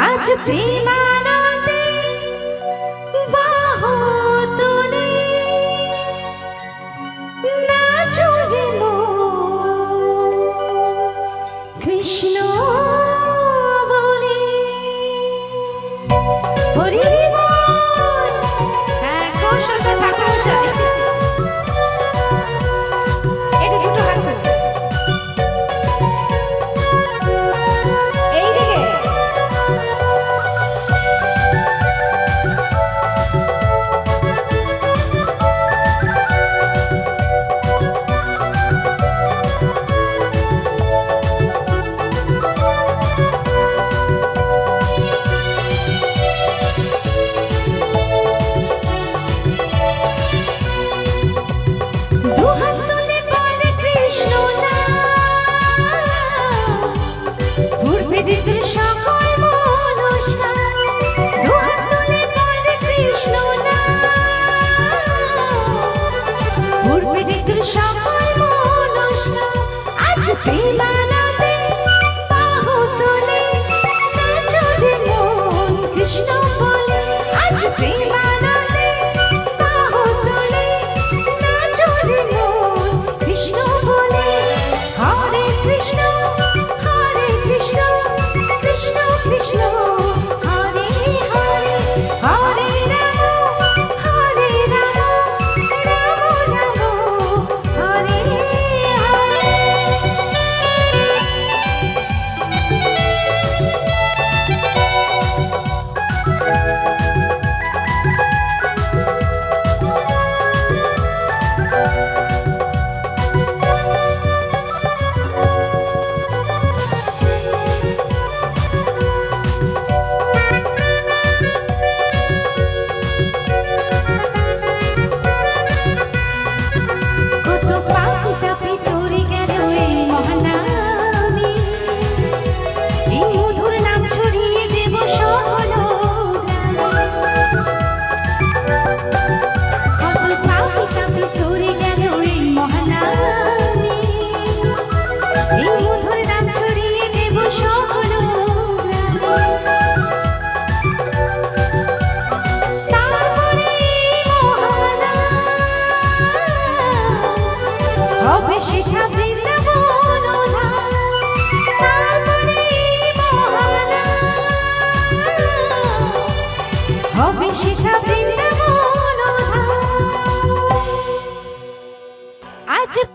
আজ প্রেমানন্দে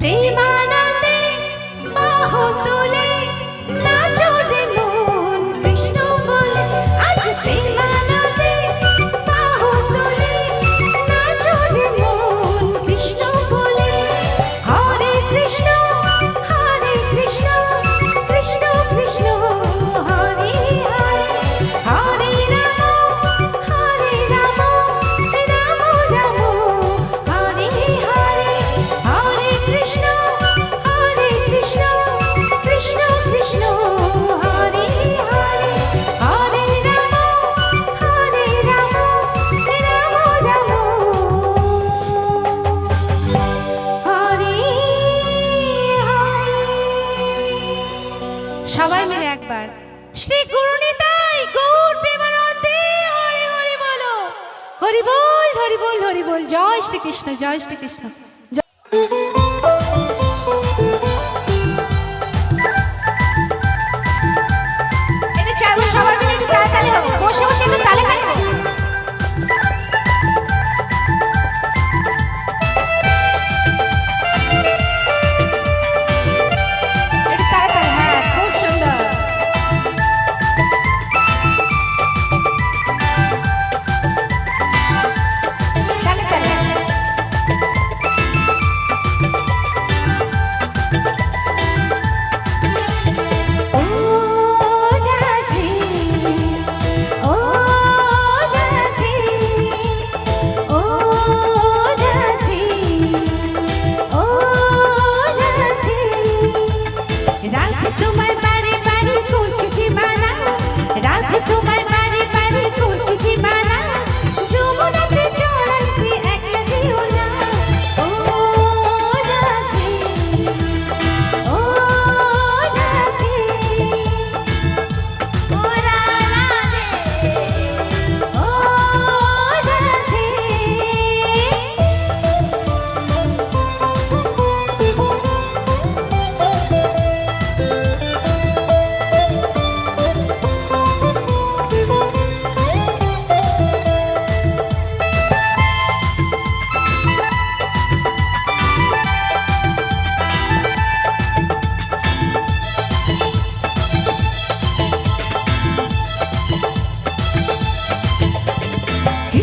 আজ সবাই মিলে একবার। শ্রী গুরুনিতাই গৌর প্রেমানন্দে, হরি হরি বলো। হরি বল হরি বল হরি বল। জয় শ্রীকৃষ্ণ জয় শ্রীকৃষ্ণ। জয়- চাইব সবাই মিলে তালে তালে বসে বসে একটু তালে তালে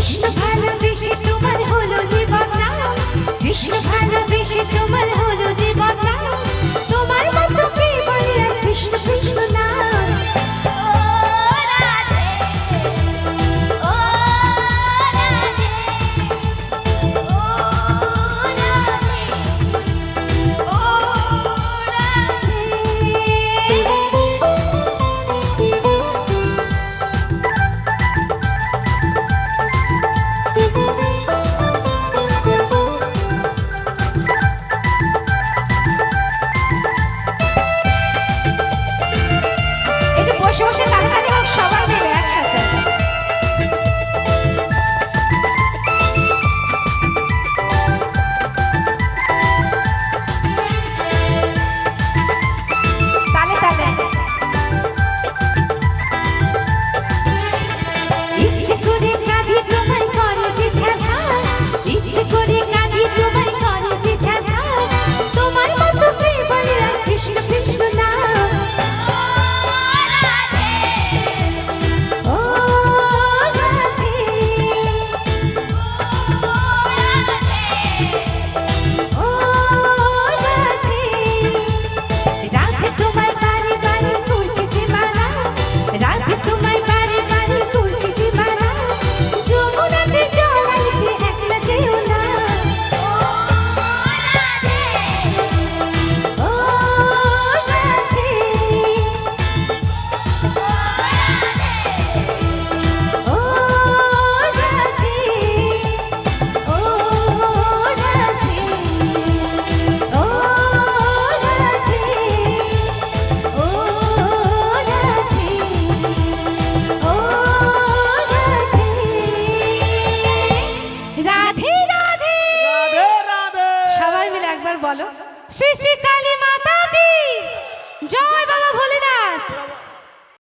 した